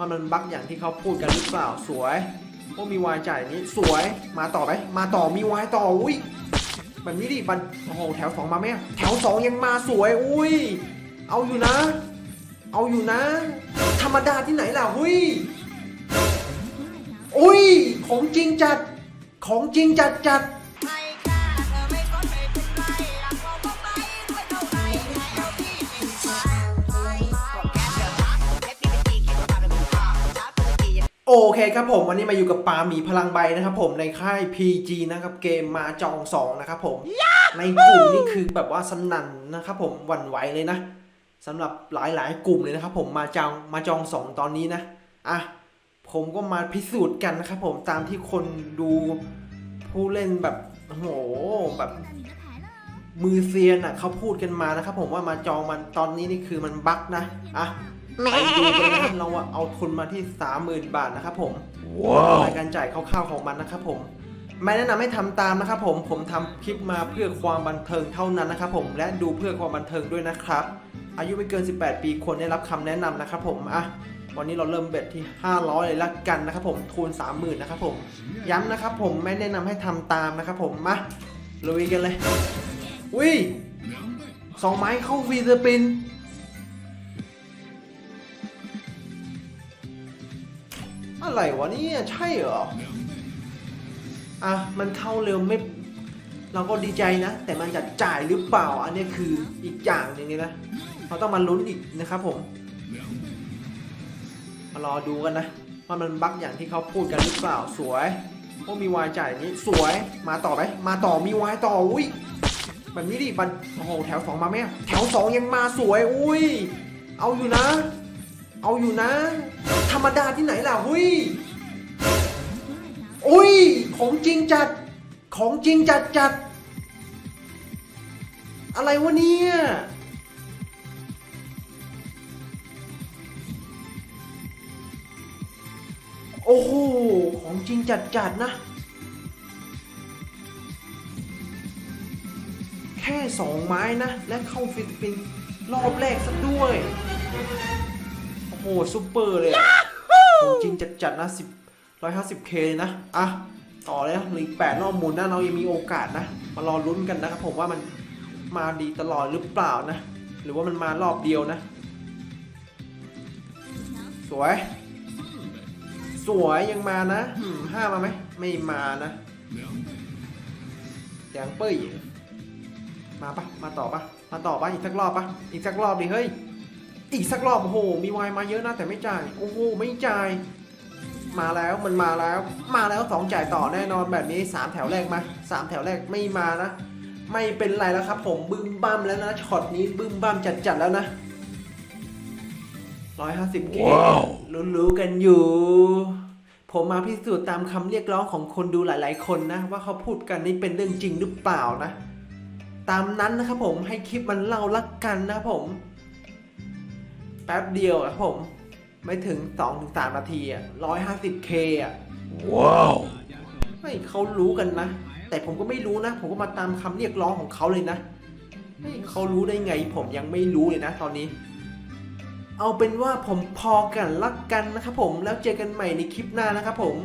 ว่ามันบั๊กอย่างที่เขาพูดกันหรือเปล่าสวยโอ้มีวายจ่ายนี้สวยมาต่อไหมมาต่อมีวายต่ออุ้ยแบบนี้ดิบันโอ้โหแถวสองมาไหมแถวสองยังมาสวยอุ้ยเอาอยู่นะ เอาอยู่นะ ธรรมดาที่ไหนล่ะหุ้ยอุ้ยของจริงจัดของจริงจัดจัด โอเคครับผมวันนี้มาอยู่กับปาหมีพลังใบนะครับผมในค่าย PG นะครับเกมมาจองสองนะครับผมในกลุ่มนี่คือแบบว่าสนั่นนะครับผมหวั่นไหวเลยนะสำหรับหลายๆ กลุ่มเลยนะครับผมมาจองมาจองสองตอนนี้นะอะผมก็มาพิสูจน์กันนะครับผมตามที่คนดูผู้เล่นแบบโอ้โหแบบมือเซียนอะเขาพูดกันมานะครับผมว่ามาจองมันตอนนี้นี่คือมันบั๊กนะอะ ไปดูกันนะครับเราเอาทุนมาที่ 30,000 บาทนะครับผมรายการจ่ายคร่าวๆของมันนะครับผม ไม่แนะนำให้ทำตามนะครับผมผมทำคลิปมาเพื่อความบันเทิงเท่านั้นนะครับผมและดูเพื่อความบันเทิงด้วยนะครับ อายุไม่เกิน 18 ปีควรได้รับคำแนะนำนะครับผมอะวันนี้เราเริ่มเบ็ดที่ 500 เลยละกันนะครับผมทุน30,000นะครับผม ย้ำนะครับผมไม่แนะนำให้ทำตามนะครับผม มาลุยกันเลยอุ้ยสองไม้เข้าวีสปิน อะไรวะเนี่ยใช่เหรอ อะ มันเข้าเร็วไม่ เราก็ดีใจนะ แต่มันจะจ่ายหรือเปล่า อันนี้คืออีกอย่างหนึ่งเลยนะ เราต้องมาลุ้นอีกนะครับผม มารอดูกันนะ ว่ามันบั๊กอย่างที่เขาพูดกันหรือเปล่า สวยโอ้มีวายจ่ายนี้สวย มาต่อไหมมาต่อมีวายต่อ อุ้ยแบบนี้ดิบันโอ้โหแถวสองมาไหมแถวสองยังมาสวย อุ้ย เอาอยู่นะ เอาอยู่นะ ธรรมดาที่ไหนล่ะหุยอุ้ย ของจริงจัด ของจริงจัดจัด อะไรวะเนี่ย โอ้โห ของจริงจัดจัดนะ แค่สองไม้นะ และเข้าฟิลิปปินส์รอบแรกซะด้วย โอ้โหซูเปอร์เลยอะของจริงจัดจัดๆนะสิบร้อยห้าสิบเคเลยนะ อะ ต่อเลยนะเหลืออีกแปดรอบหมุนนะเรายังมีโอกาสนะ มารอลุ้นกันนะครับผมว่ามันมาดีตลอดหรือเปล่านะ หรือว่ามันมารอบเดียวนะ สวย สวยยังมานะอืมห้ามาไหม ไม่มานะแดงเป้ยมาปะมาต่อปะมาต่อปะอีกสักรอบปะอีกสักรอบดิเฮ้ย อีกสักรอบโอ้โห มีวายมาเยอะนะแต่ไม่จ่าย โอ้โห ไม่จ่าย มาแล้วมันมาแล้ว มาแล้วสองจ่ายต่อแน่นอนแบบนี้สามแถวแรกมาสามแถวแรกไม่มานะ ไม่เป็นไรแล้วครับ ผมบึ้มบ้ามแล้วนะช็อตนี้บึ้มบ้ามจัดจัดๆแล้วนะร้อยห้าสิบเกรู้ๆกันอยู่ ผมมาพิสูจน์ตามคำเรียกร้องของคนดูหลาย ๆ คนนะ ว่าเขาพูดกันนี่เป็นเรื่องจริงหรือเปล่านะ ตามนั้นนะครับผมให้คลิปมันเล่าละกันนะครับผมแป๊บเดียวอะครับผม ไม่ถึง 2-3ถึงนาทีอะ 150k อะ ว้าว ไม่เขารู้กันนะ แต่ผมก็ไม่รู้นะ ผมก็มาตามคำเรียกร้องของเขาเลยนะ ไม่เขารู้ได้ไง ผมยังไม่รู้เลยนะตอนนี้ เอาเป็นว่าผมพอกันละกันนะครับผม แล้วเจอกันใหม่ในคลิปหน้านะครับผม